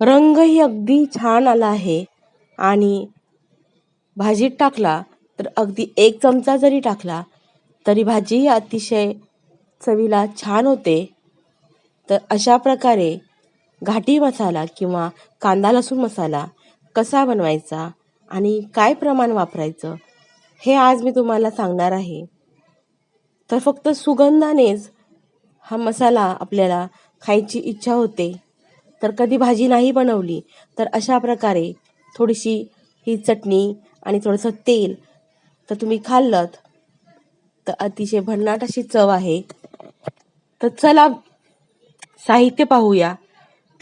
रंगही अगदी छान आला आहे. आणि भाजीत टाकला तर अगदी एक चमचा जरी टाकला तरी भाजी अतिशय चवीला छान होते. तर अशा प्रकारे घाटी मसाला किंवा कांदा लसूण मसाला कसा बनवायचा आणि काय प्रमाण वापरायचं हे आज मी तुम्हाला सांगणार आहे. तर फक्त सुगंधानेच हा मसाला आपल्याला खायची इच्छा होते. तर कधी भाजी नाही बनवली तर अशा प्रकारे थोडीशी ही चटणी आणि थोडंसं तेल तर तुम्ही खाल्लं तर अतिशय भन्नाट अशी चव आहे. तर चला साहित्य पाहूया.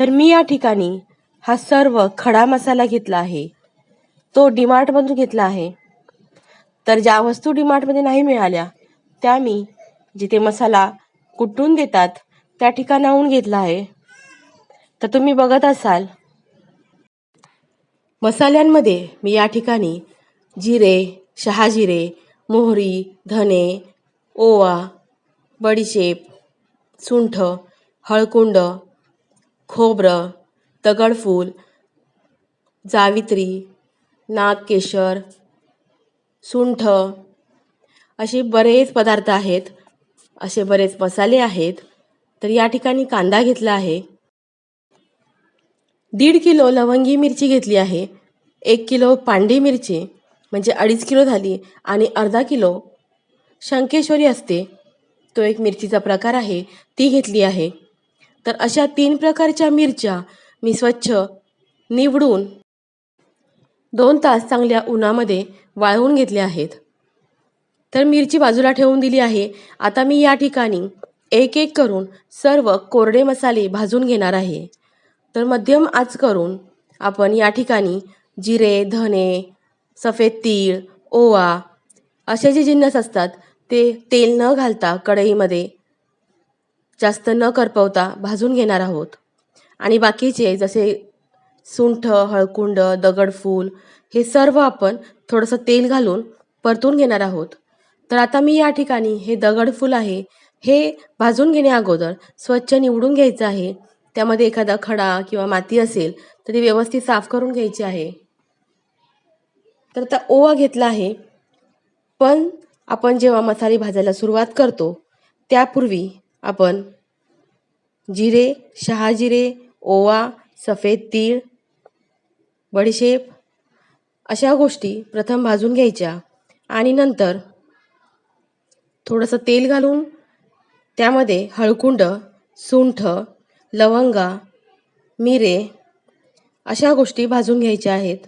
तर मी या ठिकाणी हा सर्व खडा मसाला घेतला आहे. तो डिमार्टमधून घेतला आहे. तर ज्या वस्तू डीमार्टमध्ये नाही मिळाल्या त्या मी जिथे मसाला कुटून देतात त्या ठिकाणाहून घेतला आहे. तर तुम्ही बघत असाल. मसाल्यांमध्ये मी या ठिकाणी जिरे शहाजिरे मोहरी धने ओवा बडीशेप सुंठ हळकुंड खोबरं दगडफूल जावित्री नागकेशर सुंठ असे बरेच पदार्थ आहेत असे बरेच मसाले आहेत. तर या ठिकाणी कांदा घेतला आहे. दीड किलो लवंगी मिरची घेतली आहे. एक किलो पांडी मिरची म्हणजे अडीच किलो झाली आणि अर्धा किलो शंकेश्वरी असते. तो एक मिरचीचा प्रकार आहे ती घेतली आहे. तर अशा तीन प्रकारच्या मिरच्या मी स्वच्छ निवडून दोन तास चांगल्या उन्हामध्ये वाळवून घेतल्या आहेत. तर मिरची बाजूला ठेवून दिली आहे. आता मी या ठिकाणी एक एक करून सर्व कोरडे मसाले भाजून घेणार आहे. तर मध्यम आच करून आपण या ठिकाणी जिरे धने सफेद तीळ ओवा असे जे जिन्नस असतात ते तेल न घालता कढईमध्ये जास्त न करपवता भाजून घेणार आहोत. आणि बाकीचे जसे सुंठ हळकुंड दगडफूल हे सर्व आपण थोडंसं तेल घालून परतून घेणार आहोत. तर आता मी या ठिकाणी हे दगडफूल आहे हे भाजून घेण्या अगोदर स्वच्छ निवडून घ्यायचं आहे. त्यामध्ये एखादा खडा किंवा माती असेल तर ती व्यवस्थित साफ करून घ्यायची आहे. तर आता ओवा घेतला आहे. पण आपण जेव्हा मसाले भाजायला सुरुवात करतो त्यापूर्वी आपण जिरे शहाजिरे ओवा सफेद तीळ बडीशेप अशा गोष्टी प्रथम भाजून घ्यायच्या आणि नंतर थोडंसं तेल घालून त्यामध्ये हळकुंड सुंठ लवंगा मिरे अशा गोष्टी भाजून घ्यायच्या आहेत.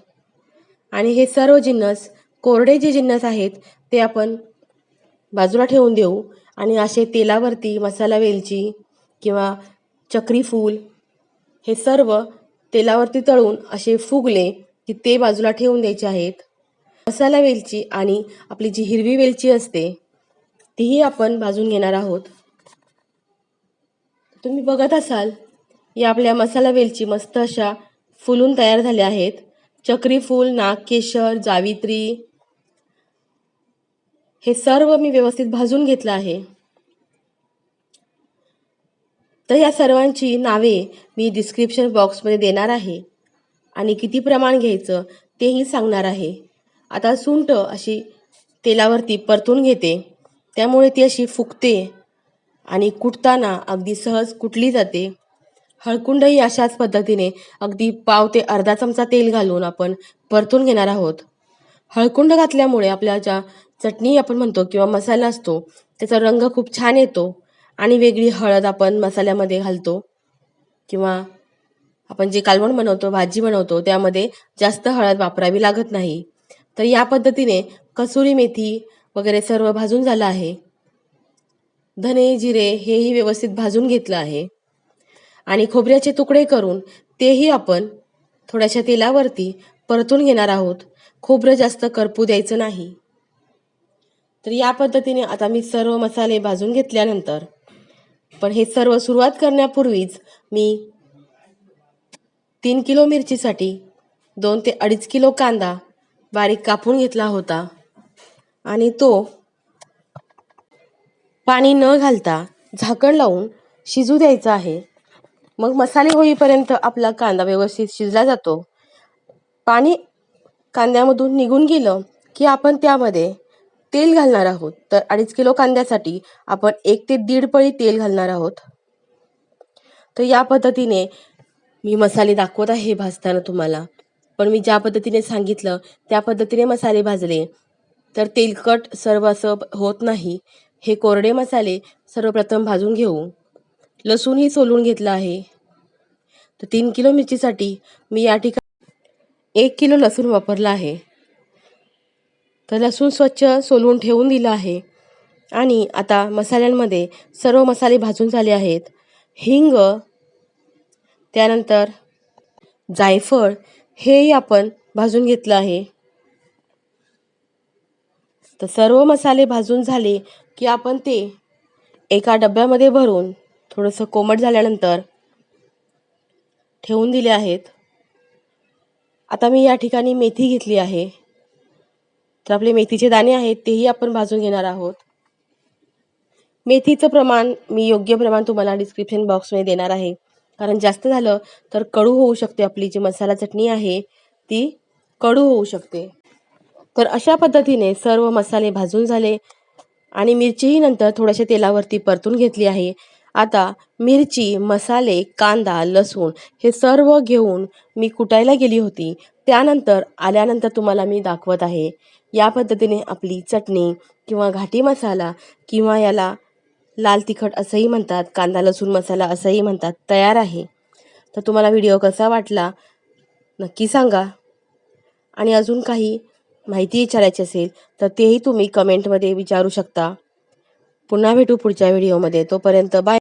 आणि हे सर्व जिन्नस कोरडे जे जिन्नस आहेत ते आपण बाजूला ठेवून देऊ. आणि असे तेलावरती मसाला वेलची किंवा चक्री फूल हे सर्व तेलावरती तळून असे फुगले की ते बाजूला ठेवून द्यायचे आहेत. मसाला वेलची आणि आपली जी हिरवी वेलची असते तीही आपण भाजून घेणार आहोत. तुम्ही बघत असाल या आपल्या मसाला वेलची मस्त अशा फुलून तयार झाल्या आहेत. चक्रीफूल नागकेशर जावित्री हे सर्व मी व्यवस्थित भाजून घेतलं आहे. तर या सर्वांची नावे मी डिस्क्रिप्शन बॉक्समध्ये देणार आहे आणि किती प्रमाण घ्यायचं तेही सांगणार आहे. आता सुंठ अशी तेलावरती परतून घेते. त्यामुळे ती अशी फुगते. आणि कुटताना अगदी सहज कुटली जाते. हळकुंडही अशाच पद्धतीने अगदी पाव ते अर्धा चमचा तेल घालून आपण परतून घेणार आहोत. हळकुंड घातल्यामुळे आपल्या ज्या चटणी आपण म्हणतो किंवा मसाला असतो त्याचा रंग खूप छान येतो आणि वेगळी हळद आपण मसाल्यामध्ये घालतो किंवा आपण जे कालवण बनवतो भाजी बनवतो त्यामध्ये जास्त हळद वापरावी लागत नाही. तर या पद्धतीने कसुरी मेथी वगैरे सर्व भाजून झालं आहे. धने जिरे हेही व्यवस्थित भाजून घेतलं आहे. आणि खोबऱ्याचे तुकडे करून तेही आपण थोड्याशा तेलावरती परतून घेणार आहोत. खोबरं जास्त करपू द्यायचं नाही. तर या पद्धतीने आता मी सर्व मसाले भाजून घेतल्यानंतर पण हे सर्व सुरुवात करण्यापूर्वीच मी तीन किलो मिरचीसाठी दोन ते अडीच किलो कांदा बारीक कापून घेतला होता. आणि तो पाणी न घालता झाकण लावून शिजू द्यायचं आहे. मग मसाले होईपर्यंत आपला कांदा व्यवस्थित शिजला जातो. पाणी कांद्यामधून निघून गेलं की आपण त्यामध्ये तेल घालणार आहोत. तर अडीच किलो कांद्यासाठी आपण एक ते दीड पळी तेल घालणार आहोत. तर या पद्धतीने मी मसाले दाखवत आहे भाजताना तुम्हाला. पण मी ज्या पद्धतीने सांगितलं त्या पद्धतीने मसाले भाजले तर तेलकट सर्व असं होत नाही. हे कोरडे मसाले सर्वप्रथम भाजून घेऊ. लसूणही सोलून घेतलं आहे. तर तीन किलो मिरचीसाठी मी या ठिकाणी एक किलो लसूण वापरला आहे. तर लसूण स्वच्छ सोलून ठेवून दिलं आहे. आणि आता मसाल्यांमध्ये सर्व मसाले भाजून झाले आहेत. हिंग त्यानंतर जायफळ हेही आपण भाजून घेतलं आहे. तर सर्व मसाले भाजून झाले की आपण ते एका डब्यामध्ये भरून थोडंसं कोमट झाल्यानंतर ठेवून दिले आहेत. आता मी या ठिकाणी मेथी घेतली आहे. तर आपले मेथीचे दाणे आहेत तेही आपण भाजून घेणार आहोत. मेथीचं प्रमाण मी योग्य प्रमाण तुम्हाला डिस्क्रिप्शन बॉक्समध्ये देणार आहे. कारण जास्त झालं तर कडू होऊ शकते आपली जी मसाला चटणी आहे ती कडू होऊ शकते. तर अशा पद्धतीने सर्व मसाले भाजून झाले आणि मिरचीही नंतर थोड्याशा तेलावरती परतून घेतली आहे. आता मिरची मसाले कांदा लसूण हे सर्व घेऊन मी कुटायला गेली होती. त्यानंतर आल्यानंतर तुम्हाला मी दाखवत आहे. या पद्धतीने आपली चटणी किंवा घाटी मसाला किंवा याला लाल तिखट असंही म्हणतात कांदा लसूण मसाला असंही म्हणतात तयार आहे. तर तुम्हाला व्हिडिओ कसा वाटला नक्की सांगा. आणि अजून काही माहिती विचारायची असेल तर तेही तुम्ही कमेंटमध्ये विचारू शकता. पुन्हा भेटू पुढच्या व्हिडिओमध्ये तोपर्यंत बाय